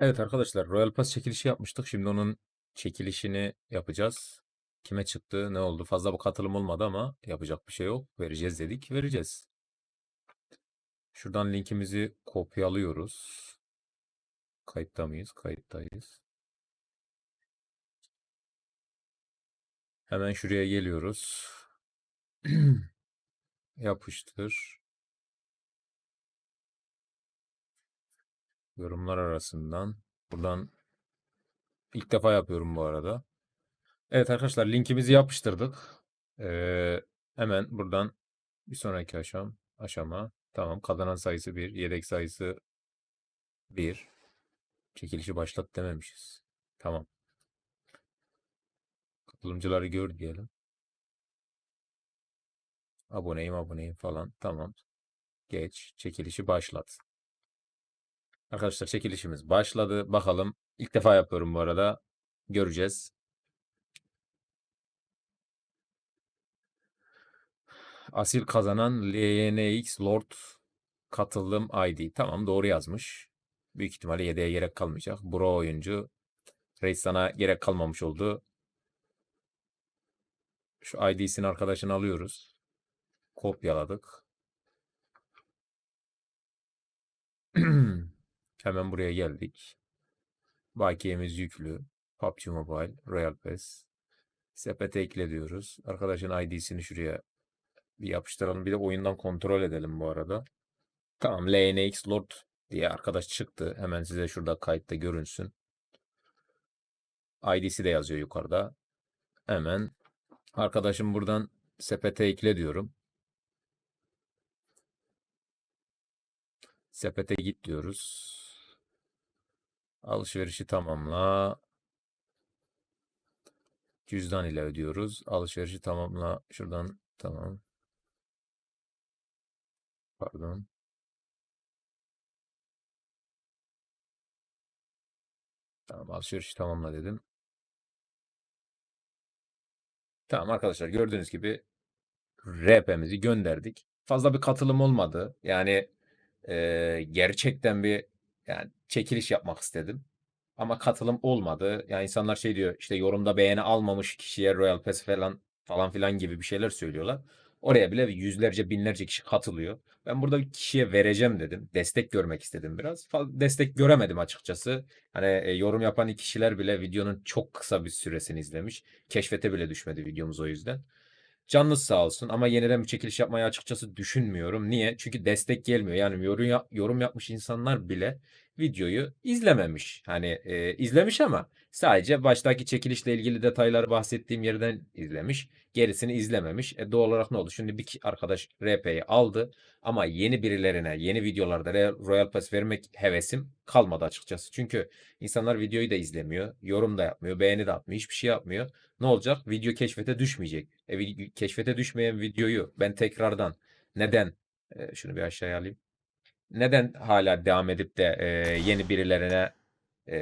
Evet arkadaşlar Royal Pass çekilişi yapmıştık. Şimdi onun çekilişini yapacağız. Kime çıktı, ne oldu? Fazla bir katılım olmadı ama yapacak bir şey yok. Vereceğiz dedik, vereceğiz. Şuradan linkimizi kopyalıyoruz. Kayıtta mıyız? Kayıttayız. Hemen şuraya geliyoruz. Yapıştır. Yorumlar arasından. Buradan ilk defa yapıyorum bu arada. Evet arkadaşlar linkimizi yapıştırdık. Ee, hemen buradan bir sonraki aşam, aşama. Tamam kazanan sayısı 1, yedek sayısı 1. Çekilişi başlat dememişiz. Tamam. Katılımcıları gör diyelim. Aboneyim aboneyim falan. Tamam. Geç. Çekilişi başlat. Arkadaşlar çekilişimiz başladı. Bakalım. İlk defa yapıyorum bu arada. Göreceğiz. Asil kazanan LNX Lord katılım ID. Tamam doğru yazmış. Büyük ihtimalle yedeğe gerek kalmayacak. Bro oyuncu. Reis sana gerek kalmamış oldu. Şu ID'sini arkadaşını alıyoruz. Kopyaladık. Hemen buraya geldik. Bakiyemiz yüklü. PUBG Mobile, Royal Pass. Sepete ekle diyoruz. Arkadaşın ID'sini şuraya bir yapıştıralım. Bir de oyundan kontrol edelim bu arada. Tamam LNX Lord diye arkadaş çıktı. Hemen size şurada kayıtta görünsün. ID'si de yazıyor yukarıda. Hemen arkadaşım buradan sepete ekle diyorum. Sepete git diyoruz. Alışverişi tamamla. Cüzdan ile ödüyoruz. Alışverişi tamamla. Şuradan tamam. Pardon. Tamam alışverişi tamamla dedim. Tamam arkadaşlar gördüğünüz gibi RP'mizi gönderdik. Fazla bir katılım olmadı. Yani e, gerçekten bir yani çekiliş yapmak istedim. Ama katılım olmadı. Yani insanlar şey diyor işte yorumda beğeni almamış kişiye Royal Pass falan falan filan gibi bir şeyler söylüyorlar. Oraya bile yüzlerce binlerce kişi katılıyor. Ben burada bir kişiye vereceğim dedim. Destek görmek istedim biraz. Destek göremedim açıkçası. Hani e, yorum yapan kişiler bile videonun çok kısa bir süresini izlemiş. Keşfete bile düşmedi videomuz o yüzden. Canınız sağ olsun ama yeniden bir çekiliş yapmayı açıkçası düşünmüyorum. Niye? Çünkü destek gelmiyor. Yani yorum, yap- yorum yapmış insanlar bile videoyu izlememiş. Hani e, izlemiş ama sadece baştaki çekilişle ilgili detayları bahsettiğim yerden izlemiş. Gerisini izlememiş. E, doğal olarak ne oldu? Şimdi bir arkadaş RP'yi aldı ama yeni birilerine yeni videolarda Royal Pass vermek hevesim kalmadı açıkçası. Çünkü insanlar videoyu da izlemiyor, yorum da yapmıyor, beğeni de atmıyor, hiçbir şey yapmıyor. Ne olacak? Video keşfete düşmeyecek. E, keşfete düşmeyen videoyu ben tekrardan neden e, şunu bir aşağıya alayım. Neden hala devam edip de e, yeni birilerine e,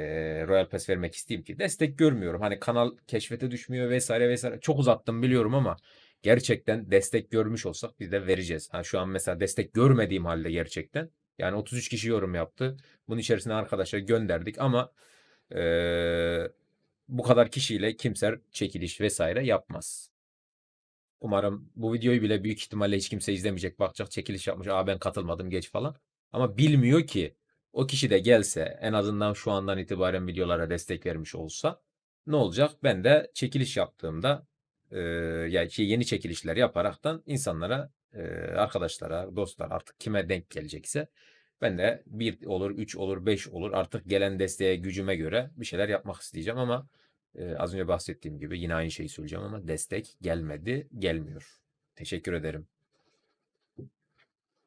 Royal Pass vermek isteyeyim ki? Destek görmüyorum. Hani kanal keşfete düşmüyor vesaire vesaire. Çok uzattım biliyorum ama gerçekten destek görmüş olsak biz de vereceğiz. Ha, şu an mesela destek görmediğim halde gerçekten. Yani 33 kişi yorum yaptı. Bunun içerisine arkadaşa gönderdik ama e, bu kadar kişiyle kimse çekiliş vesaire yapmaz. Umarım bu videoyu bile büyük ihtimalle hiç kimse izlemeyecek. Bakacak çekiliş yapmış. Aa ben katılmadım geç falan. Ama bilmiyor ki o kişi de gelse en azından şu andan itibaren videolara destek vermiş olsa ne olacak? Ben de çekiliş yaptığımda e, yani şey, yeni çekilişler yaparaktan insanlara, e, arkadaşlara, dostlar artık kime denk gelecekse ben de bir olur, üç olur, beş olur artık gelen desteğe gücüme göre bir şeyler yapmak isteyeceğim ama e, az önce bahsettiğim gibi yine aynı şeyi söyleyeceğim ama destek gelmedi, gelmiyor. Teşekkür ederim.